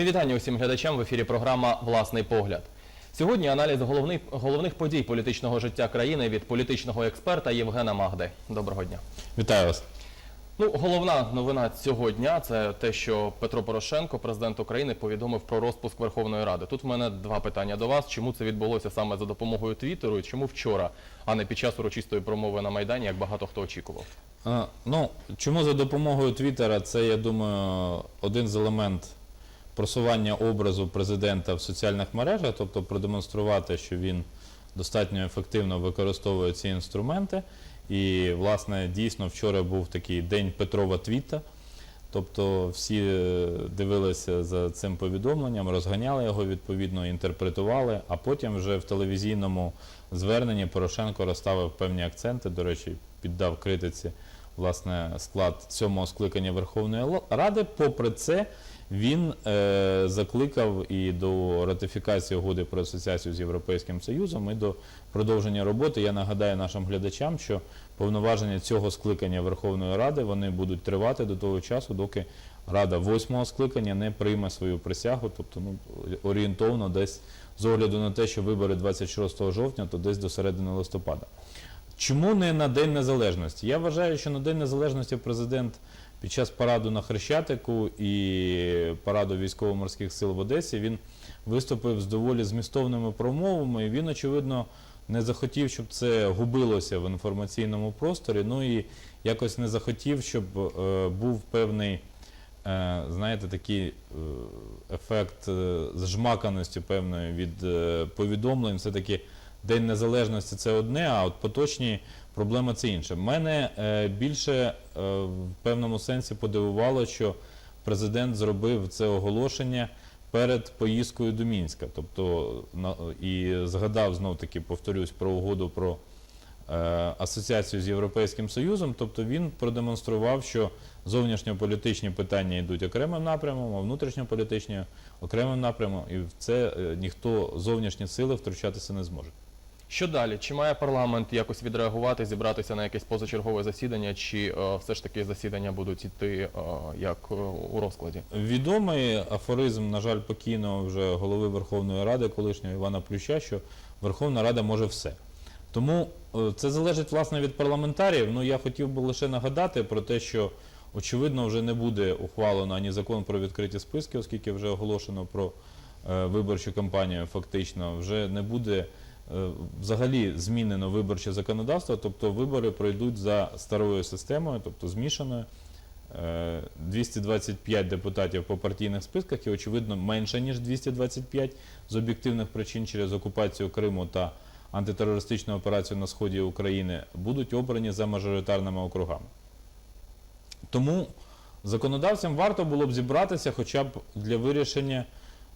Мої вітання усім глядачам в ефірі програма Власний погляд. Сьогодні аналіз головних, головних подій політичного життя країни від політичного експерта Євгена Магди. Доброго дня. Вітаю вас. Ну, головна новина цього дня це те, що Петро Порошенко, президент України, повідомив про розпуск Верховної Ради. Тут в мене два питання до вас: чому це відбулося саме за допомогою Твіттеру, і чому вчора, а не під час урочистої промови на майдані, як багато хто очікував? Ну, чому за допомогою Твіттера? Це, я думаю, один з елемент просування образу президента в соціальних мережах, тобто продемонструвати, що він достатньо ефективно використовує ці інструменти. І, власне, дійсно вчора був такий день Петрова Твіта. Тобто всі е, дивилися за цим повідомленням, розганяли його відповідно, інтерпретували, а потім вже в телевізійному зверненні Порошенко розставив певні акценти. До речі, піддав критиці власне склад сьомого скликання Верховної Ради. Попри це, він е, закликав і до ратифікації угоди про асоціацію з Європейським Союзом і до продовження роботи. Я нагадаю нашим глядачам, що повноваження цього скликання Верховної Ради вони будуть тривати до того часу, доки Рада восьмого скликання не прийме свою присягу, тобто ну, орієнтовно десь з огляду на те, що вибори 26 жовтня, то десь до середини листопада. Чому не на День Незалежності? Я вважаю, що на День Незалежності президент під час параду на Хрещатику і параду військово-морських сил в Одесі він виступив з доволі змістовними промовами. Він, очевидно, не захотів, щоб це губилося в інформаційному просторі. Ну і якось не захотів, щоб е, був певний, е, знаєте, такий е, ефект е, зжмаканості певної від е, повідомлень. Все-таки День Незалежності це одне, а от поточні проблеми це інше. Мене е, більше е, в певному сенсі подивувало, що президент зробив це оголошення перед поїздкою до Мінська. Тобто і згадав знов таки, повторюсь, про угоду про е, асоціацію з Європейським Союзом. Тобто він продемонстрував, що зовнішньополітичні питання йдуть окремим напрямом, а внутрішньополітичні окремим напрямом, і в це ніхто зовнішні сили втручатися не зможе. Що далі? Чи має парламент якось відреагувати, зібратися на якесь позачергове засідання, чи е, все ж таки засідання будуть іти е, як е, у розкладі? Відомий афоризм, на жаль, покійного вже голови Верховної Ради, колишнього Івана Плюща, що Верховна Рада може все. Тому е, це залежить власне від парламентаріїв. Ну я хотів би лише нагадати про те, що очевидно вже не буде ухвалено ані закон про відкриті списки, оскільки вже оголошено про е, виборчу кампанію, фактично вже не буде взагалі змінено виборче законодавство, тобто вибори пройдуть за старою системою, тобто змішаною. Е, 225 депутатів по партійних списках і, очевидно, менше, ніж 225 з об'єктивних причин через окупацію Криму та антитерористичну операцію на сході України будуть обрані за мажоритарними округами. Тому законодавцям варто було б зібратися хоча б для вирішення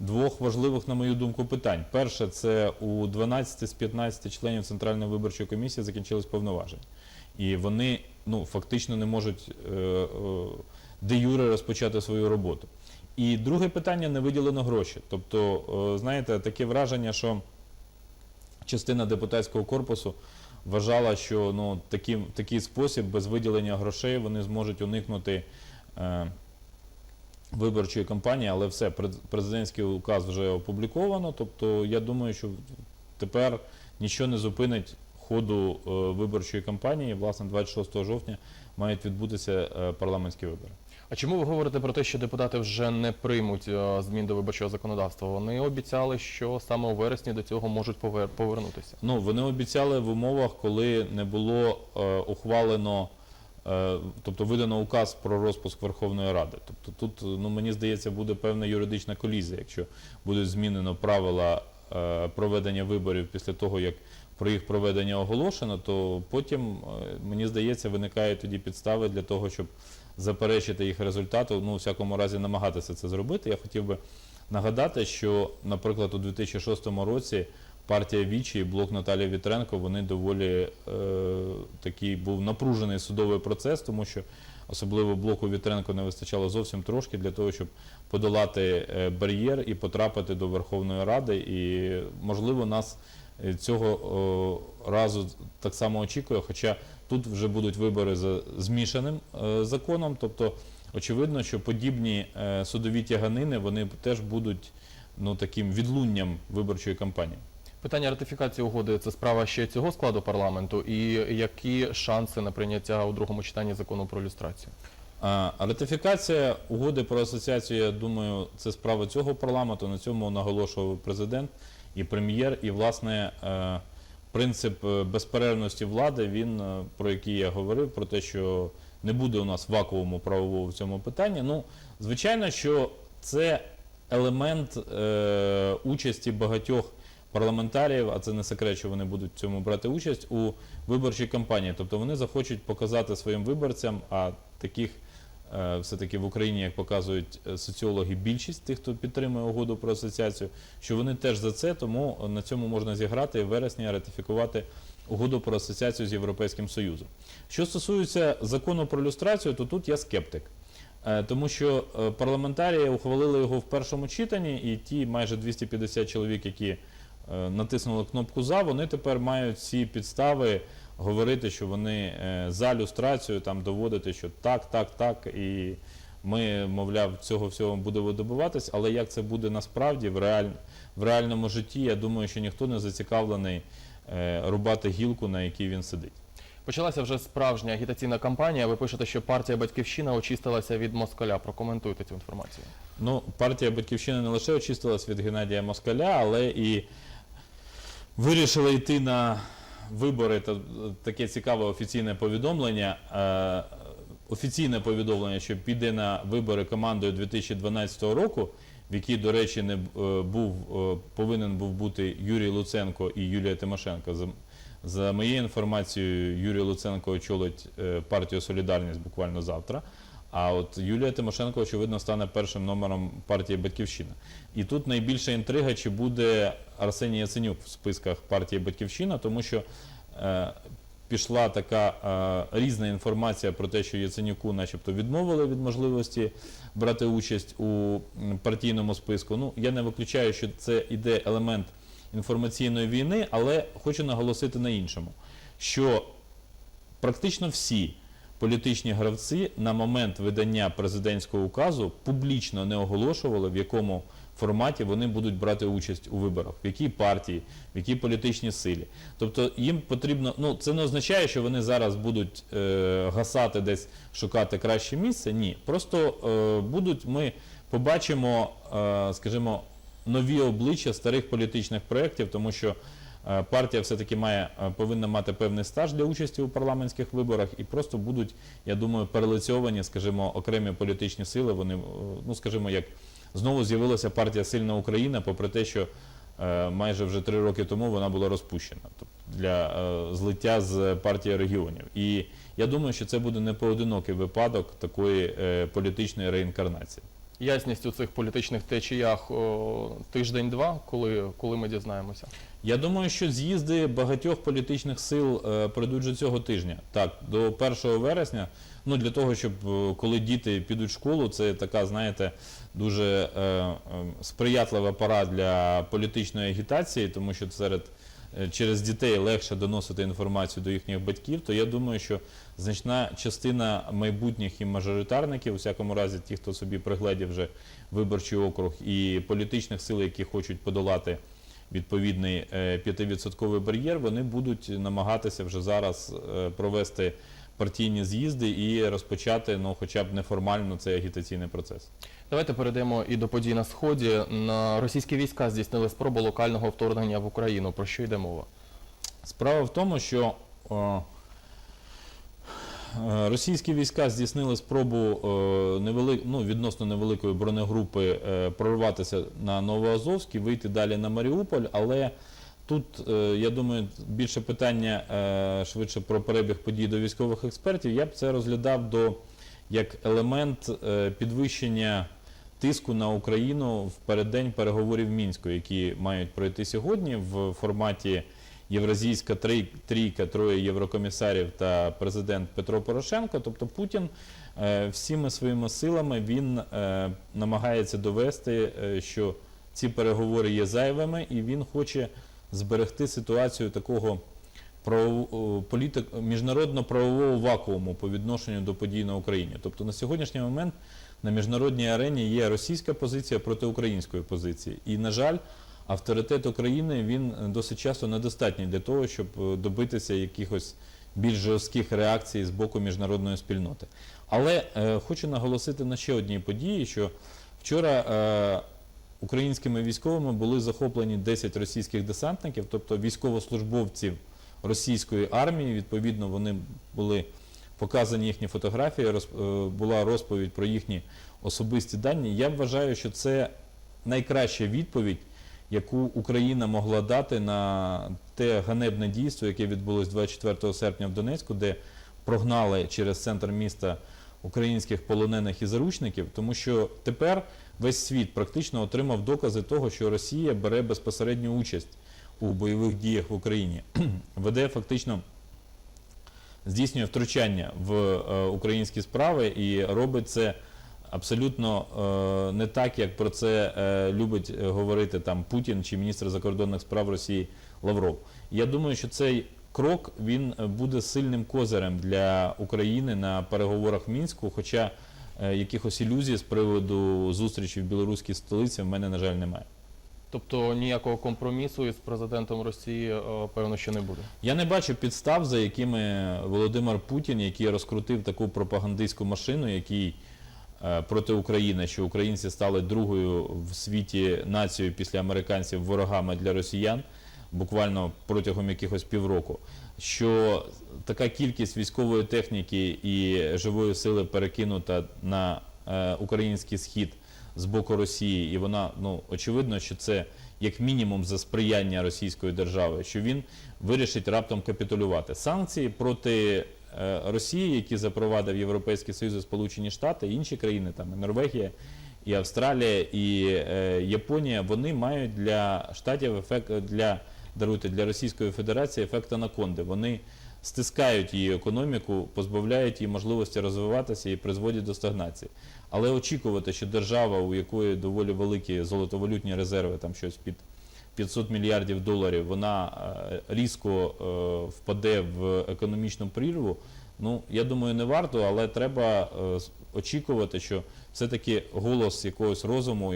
двох важливих, на мою думку, питань. Перше, це у 12 з 15 членів Центральної виборчої комісії закінчились повноваження. І вони ну, фактично не можуть е, е, де юре розпочати свою роботу. І друге питання не виділено гроші. Тобто, е, знаєте, таке враження, що частина депутатського корпусу вважала, що ну, таким, такий спосіб без виділення грошей вони зможуть уникнути виборчої кампанії, але все, президентський указ вже опубліковано. Тобто, я думаю, що тепер нічого не зупинить ходу е, виборчої кампанії. Власне, 26 жовтня мають відбутися е, парламентські вибори. А чому ви говорите про те, що депутати вже не приймуть е, змін до виборчого законодавства? Вони обіцяли, що саме у вересні до цього можуть повернутися. Ну, вони обіцяли в умовах, коли не було ухвалено, тобто видано указ про розпуск Верховної Ради. Тобто тут, ну, мені здається, буде певна юридична колізія, якщо буде змінено правила е, проведення виборів після того, як про їх проведення оголошено, то потім, е, мені здається, виникають тоді підстави для того, щоб заперечити їх результату, ну, у всякому разі, намагатися це зробити. Я хотів би нагадати, що, наприклад, у 2006 році партія Вічі і блок Наталії Вітренко вони доволі е, такий був напружений судовий процес, тому що особливо блоку Вітренко не вистачало зовсім трошки для того, щоб подолати е, бар'єр і потрапити до Верховної Ради. І можливо нас е, цього о, разу так само очікує, хоча тут вже будуть вибори за змішаним е, законом, тобто очевидно, що подібні е, судові тяганини вони теж будуть ну, таким відлунням виборчої кампанії. Питання ратифікації угоди це справа ще цього складу парламенту, і які шанси на прийняття у другому читанні закону про люстрацію? Ратифікація угоди про асоціацію, я думаю, це справа цього парламенту. На цьому наголошував президент і прем'єр. І, власне, е, принцип е, безперервності влади, він е, про який я говорив, про те, що не буде у нас вакууму правового в цьому питанні. Ну, звичайно, що це елемент участі багатьох парламентаріїв, а це не секрет, що вони будуть в цьому брати участь у виборчій кампанії. Тобто вони захочуть показати своїм виборцям, а таких е, все-таки в Україні, як показують е, соціологи, більшість тих, хто підтримує угоду про асоціацію, що вони теж за це, тому на цьому можна зіграти і в вересні ратифікувати угоду про асоціацію з Європейським Союзом. Що стосується закону про люстрацію, то тут я скептик. Е, Тому що парламентарії ухвалили його в першому читанні, і ті майже 250 чоловік, які натиснули кнопку за, вони тепер мають всі підстави говорити, що вони е, за люстрацію, там доводити, що так, так, так, і ми, мовляв, цього всього будемо добиватись, але як це буде насправді в, реаль... в реальному житті, я думаю, що ніхто не зацікавлений е, рубати гілку, на якій він сидить. Почалася вже справжня агітаційна кампанія. Ви пишете, що партія Батьківщина очистилася від москаля. Прокоментуйте цю інформацію. Ну, партія Батьківщина не лише очистилась від Геннадія Москаля, але і вирішила йти на вибори. Та- Таке цікаве офіційне повідомлення. Е, Офіційне повідомлення, що піде на вибори командою 2012 року, в якій, до речі, не е, був е, повинен був бути Юрій Луценко і Юлія Тимошенко. За, за моєю інформацією, Юрій Луценко очолить партію Солідарність буквально завтра. А от Юлія Тимошенко, очевидно, стане першим номером партії Батьківщина. І тут найбільша інтрига, чи буде Арсеній Яценюк в списках партії Батьківщина, тому що е, пішла така е, різна інформація про те, що Яценюку, начебто, відмовили від можливості брати участь у партійному списку. Ну, я не виключаю, що це іде елемент інформаційної війни, але хочу наголосити на іншому, що практично всі політичні гравці на момент видання президентського указу публічно не оголошували, в якому форматі вони будуть брати участь у виборах, в якій партії, в якій політичній силі. Тобто їм потрібно, ну це не означає, що вони зараз будуть е, гасати десь шукати краще місце. Ні, просто е, будуть ми побачимо, е, скажімо, нові обличчя старих політичних проєктів, тому що партія все-таки має, е, повинна мати певний стаж для участі у парламентських виборах і просто будуть, я думаю, перелицьовані, скажімо, окремі політичні сили. Вони, е, ну скажімо, як знову з'явилася партія Сильна Україна, попри те, що е, майже вже три роки тому вона була розпущена тобто для е, злиття з партії регіонів. І я думаю, що це буде не поодинокий випадок такої е, політичної реінкарнації. Ясність у цих політичних течіях тиждень-два, коли, коли ми дізнаємося. Я думаю, що з'їзди багатьох політичних сил е, пройдуть вже цього тижня. Так, до 1 вересня. Ну для того, щоб е, коли діти підуть в школу, це така, знаєте, дуже е, е, сприятлива пора для політичної агітації, тому що серед через дітей легше доносити інформацію до їхніх батьків. То я думаю, що значна частина майбутніх і мажоритарників, у всякому разі, ті, хто собі пригледів вже виборчий округ, і політичних сил, які хочуть подолати відповідний е, 5% бар'єр, вони будуть намагатися вже зараз е, провести партійні з'їзди і розпочати, ну, хоча б неформально цей агітаційний процес. Давайте перейдемо і до подій на сході. На російські війська здійснили спробу локального вторгнення в Україну. Про що йде мова? Справа в тому, що о, е, російські війська здійснили спробу е, невели... ну, відносно невеликої бронегрупи е, прорватися на Новоазовський, вийти далі на Маріуполь, але тут, е, я думаю, більше питання е, швидше про перебіг подій до військових експертів. Я б це розглядав до як елемент е, підвищення тиску на Україну в переддень переговорів Мінську, які мають пройти сьогодні в форматі Євразійська трійка, троє єврокомісарів та президент Петро Порошенко. Тобто Путін всіми своїми силами він намагається довести, що ці переговори є зайвими, і він хоче зберегти ситуацію такого політик міжнародно-правового вакууму по відношенню до подій на Україні. Тобто на сьогоднішній момент на міжнародній арені є російська позиція проти української позиції. І, на жаль, авторитет України він е, досить часто недостатній для того, щоб е, добитися якихось більш жорстких реакцій з боку міжнародної спільноти. Але е, хочу наголосити на ще одній події, що вчора е, українськими військовими були захоплені 10 російських десантників, тобто військовослужбовців російської армії. Відповідно, вони були показані їхні фотографії, роз- е, була розповідь про їхні особисті дані. Я вважаю, що це найкраща відповідь, яку Україна могла дати на те ганебне дійство, яке відбулось 24 серпня в Донецьку, де прогнали через центр міста українських полонених і заручників, тому що тепер весь світ практично отримав докази того, що Росія бере безпосередню участь у бойових діях в Україні, веде фактично здійснює втручання в е, українські справи і робить це абсолютно е, не так, як про це е, любить говорити там Путін чи міністр закордонних справ Росії Лавров. Я думаю, що цей крок він буде сильним козирем для України на переговорах в мінську. Хоча якихось ілюзій з приводу зустрічі в білоруській столиці в мене, на жаль, немає. Тобто ніякого компромісу із президентом Росії, е, певно, що не буде. Я не бачу підстав, за якими Володимир Путін, який розкрутив таку пропагандистську машину, який е, проти України, що українці стали другою в світі нацією після американців ворогами для росіян, буквально протягом якихось півроку. Що така кількість військової техніки і живої сили перекинута на е, український схід з боку Росії, і вона ну очевидно, що це як мінімум за сприяння російської держави, що він вирішить раптом капітулювати. Санкції проти е, Росії, які запровадив Європейський Союз, Сполучені Штати, інші країни, там і Норвегія, і Австралія, і е, Японія, вони мають для штатів ефект для даруйте для Російської Федерації ефект анаконди. Вони стискають її економіку, позбавляють її можливості розвиватися і призводять до стагнації. Але очікувати, що держава, у якої доволі великі золотовалютні резерви, там щось під 500 мільярдів доларів, вона е, різко е, впаде в економічну прірву. Ну, я думаю, не варто, але треба е, очікувати, що все-таки голос якогось розуму,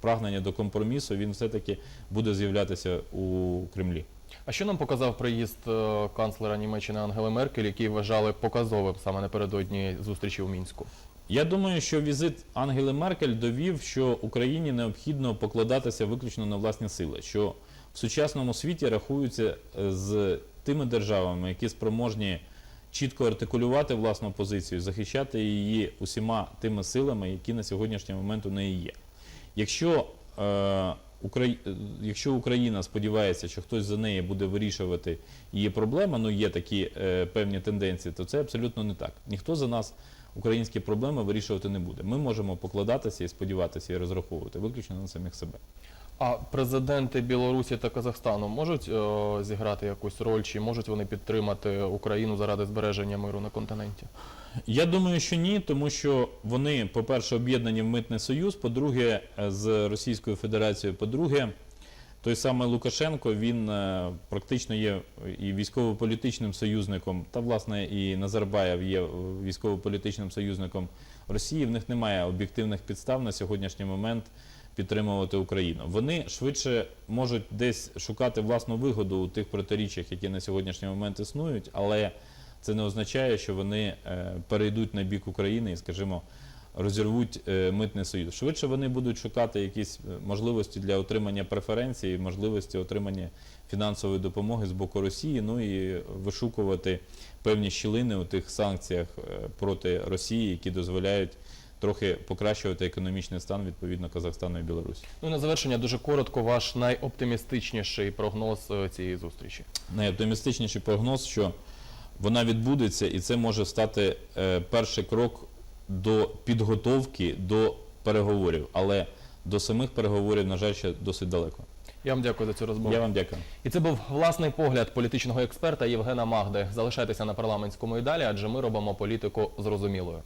прагнення до компромісу, він все-таки буде з'являтися у Кремлі. А що нам показав приїзд е, канцлера Німеччини Ангели Меркель, який вважали показовим саме напередодні зустрічі у Мінську? Я думаю, що візит Ангели Меркель довів, що Україні необхідно покладатися виключно на власні сили, що в сучасному світі рахуються е, з тими державами, які спроможні чітко артикулювати власну позицію, захищати її усіма тими силами, які на сьогоднішній момент у неї є. Якщо, е, якщо Україна сподівається, що хтось за неї буде вирішувати її проблеми, ну є такі е, певні тенденції, то це абсолютно не так. Ніхто за нас українські проблеми вирішувати не буде. Ми можемо покладатися і сподіватися і розраховувати виключно на самих себе. А президенти Білорусі та Казахстану можуть е, зіграти якусь роль, чи можуть вони підтримати Україну заради збереження миру на континенті? Я думаю, що ні, тому що вони, по-перше, об'єднані в митний союз, по-друге, е, з Російською Федерацією, по-друге, той самий Лукашенко, він е, практично є і військово-політичним союзником, та власне і Назарбаєв є військово-політичним союзником Росії. В них немає об'єктивних підстав на сьогоднішній момент підтримувати Україну. Вони швидше можуть десь шукати власну вигоду у тих протиріччях, які на сьогоднішній момент існують, але це не означає, що вони е, перейдуть на бік України і, скажімо, розірвуть е, митний союз. Швидше вони будуть шукати якісь е, можливості для отримання преференцій, можливості отримання фінансової допомоги з боку Росії, ну і вишукувати певні щілини у тих санкціях проти Росії, які дозволяють трохи покращувати економічний стан відповідно Казахстану і Білорусі. Ну і на завершення дуже коротко ваш найоптимістичніший прогноз е, цієї зустрічі. найоптимістичніший прогноз, що вона відбудеться, і це може стати е, перший крок до підготовки до переговорів. Але до самих переговорів, на жаль, ще досить далеко. Я вам дякую за цю розмову. Я вам дякую. І це був власний погляд політичного експерта Євгена Магди. Залишайтеся на парламентському і далі, адже ми робимо політику зрозумілою.